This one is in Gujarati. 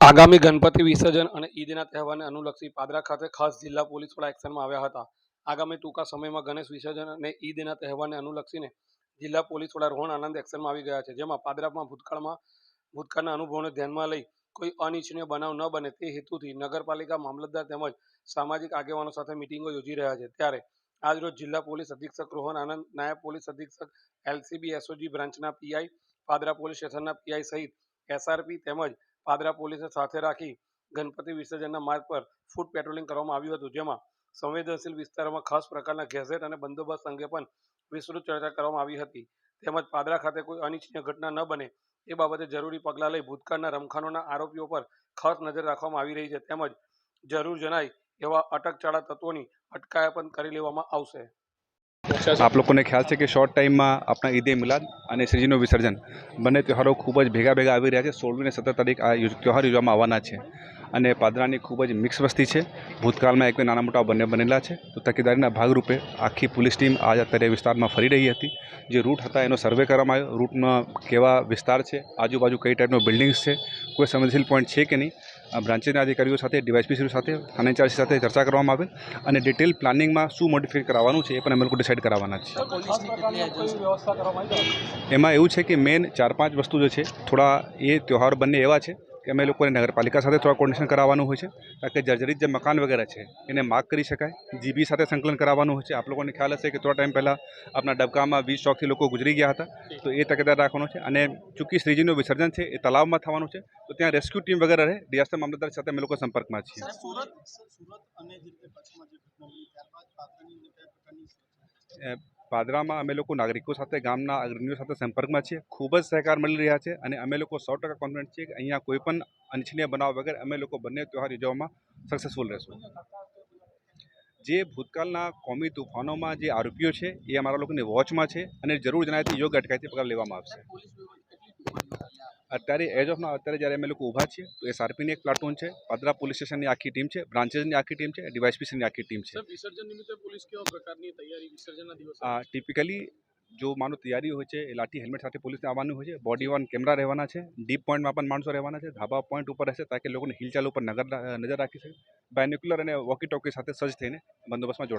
આગામી ગણપતિ વિસર્જન અને ઈદના તહેવારને અનુલક્ષી પાદરા ખાતે ખાસ જિલ્લા પોલીસ વડા એક્શનમાં આવ્યા હતા. આગામી ટૂંકા સમયમાં ગણેશ વિસર્જન અને ઈદના તહેવારને અનુલક્ષીને જિલ્લા પોલીસ વડા રોહણ આનંદ એક્શનમાં આવી ગયા છે, જેમાં પાદરામાં ભૂતકાળમાં, ભૂતકાળના અનુભવોને ધ્યાનમાં લઈ કોઈ અનિચ્છનીય બનાવ ન બને તે હેતુથી નગરપાલિકા મામલતદાર તેમજ સામાજિક આગેવાનો સાથે મિટિંગો યોજી રહ્યા છે. ત્યારે આજરોજ જિલ્લા પોલીસ અધિક્ષક રોહન આનંદ, નાયબ પોલીસ અધિક્ષક, એલસીબી, એસઓજી બ્રાન્ચના પીઆઈ, પાદરા પોલીસ સ્ટેશનના પીઆઈ સહિત એસઆરપી તેમજ પાદરા પોલીસે સાથે રાખી ગણપતિ વિસર્જનના માર્ગ પર ફૂટ પેટ્રોલિંગ કરવામાં આવ્યું હતું, જેમાં સંવેદનશીલ વિસ્તારોમાં ખાસ પ્રકારના ગેઝેટ અને બંદોબસ્ત અંગે પણ વિસ્તૃત ચર્ચા કરવામાં આવી હતી. તેમજ પાદરા ખાતે કોઈ અનિચ્છનીય ઘટના ન બને એ બાબતે જરૂરી પગલાં લઈ ભૂતકાળના રમખાનોના આરોપીઓ પર ખાસ નજર રાખવામાં આવી રહી છે. તેમજ જરૂર જણાય એવા અટકચાળા તત્વોની અટકાયત પણ કરી લેવામાં આવશે. આપ લોકોને ખ્યાલ છે કે શોર્ટ ટાઈમમાં આપણા ઈદે મિલાદ અને શ્રીજીનું વિસર્જન. બંને તહેવારો ખૂબ જ ભેગા ભેગા આવી રહ્યા છે. સોળમી અને સત્તર તારીખ આ તહેવાર યોજવામાં આવવાના છે. અને પાદરાની ખૂબ જ મિક્સ વસ્તી છે. ભૂતકાળમાં એક નાના મોટા બંને બનેલા છે. તો તકેદારીના ભાગરૂપે આખી પોલીસ ટીમ આજ અત્યારે વિસ્તારમાં ફરી રહી હતી. જે રૂટ હતા એનો સર્વે કરવામાં આવ્યો. રૂટમાં કેવા વિસ્તાર છે? આજુબાજુ કઈ ટાઈપનો બિલ્ડિંગ્સ છે? કોઈ સંવેદનશીલ પોઈન્ટ છે કે નહીં? બ્રાન્ચના અધિકારીઓ સાથે, ડીવાયસપીસીઓ સાથે, થાના ઇન્ચાર્જ સાથે ચર્ચા કરવામાં આવે અને ડિટેલ પ્લાનિંગમાં શું મોડિફાઈ કરાવવાનું છે એ પણ અમે લોકો ડિસાઇડ કરાવવાના છે એમાં એવું છે કે મેન ચાર પાંચ વસ્તુ જે છે, થોડા એ તહેવાર બંને એવા છે કે અમે લોકોને નગરપાલિકા સાથે થોડા કોર્ડિનેશન કરાવવાનું હોય છે. કારણ કે જર્જરિત જે મકાન વગેરે છે એને માર્ક કરી શકાય. જીબી સાથે સંકલન કરાવવાનું હોય છે. આપ લોકોને ખ્યાલ હશે કે થોડા ટાઈમ પહેલાં આપણા ડબકામાં વીસ ચોકથી લોકો ગુજરી ગયા હતા. તો એ તકેદાર રાખવાનો છે અને ચૂંકી શ્રીજીનું વિસર્જન છે એ તલાવમાં થવાનું છે. તો ત્યાં રેસ્ક્યુ ટીમ વગેરે રહે. ડિઝાસ્ટર મામલતદાર સાથે અમે લોકો સંપર્કમાં છીએ. સુરત અને જે કચ્છમાં જે ઘટના બની ત્યારબાદ પાત્રની અને પ્રકારની અ, પાદરામાં અમે લોકો નાગરિકો સાથે, ગામના અગ્રણીઓ સાથે સંપર્કમાં છીએ. ખૂબ જ સહકાર મળી રહ્યા છે અને અમે લોકો સો ટકા કોન્ફિડન્ટ છીએ કે અહીંયા કોઈ પણ અનિચ્છનીય બનાવ વગર અમે લોકો બંને તહેવાર યોજવામાં સક્સેસફુલ રહેશું. જે ભૂતકાળના કોમી તુફાનોમાં જે આરોપીઓ છે એ અમારા લોકોની વોચમાં છે અને જરૂર જણાયથી યોગ્ય અટકાયતી પગલાં લેવામાં આવશે. અત્યારે એજ ઓફ ના અત્યારે જ્યારે અમે લોકો ઊભા છીએ તો એસઆરપીની એક પ્લાટૂન છે પાદરા પોલીસ સ્ટેશનની આખી ટીમ છે બ્રાન્ચેસની આખી ટીમ છે ડીવાયસપીસીની આખી ટીમ છે. વિસર્જન નિમિત્તે પોલીસ કેવા પ્રકારની તૈયારી વિસર્જનના દિવસે? આ ટિપિકલી જો માનો તૈયારી હોય છે એ લાઠી હેલ્મેટ સાથે પોલીસને આવવાનું હોય છે બોડી વન કેમેરા રહેવાના છે ડીપ પોઈન્ટમાં પણ માણસો રહેવાના છે ધાબા પોઈન્ટ ઉપર રહેશે તાકે લોકોને હિલચાલ ઉપર નજર નજર રાખી શકે. બાયન્યુક્યુલર અને વોકી ટોકી સાથે સજ્જ થઈને બંદોબસ્તમાં જોડાશે.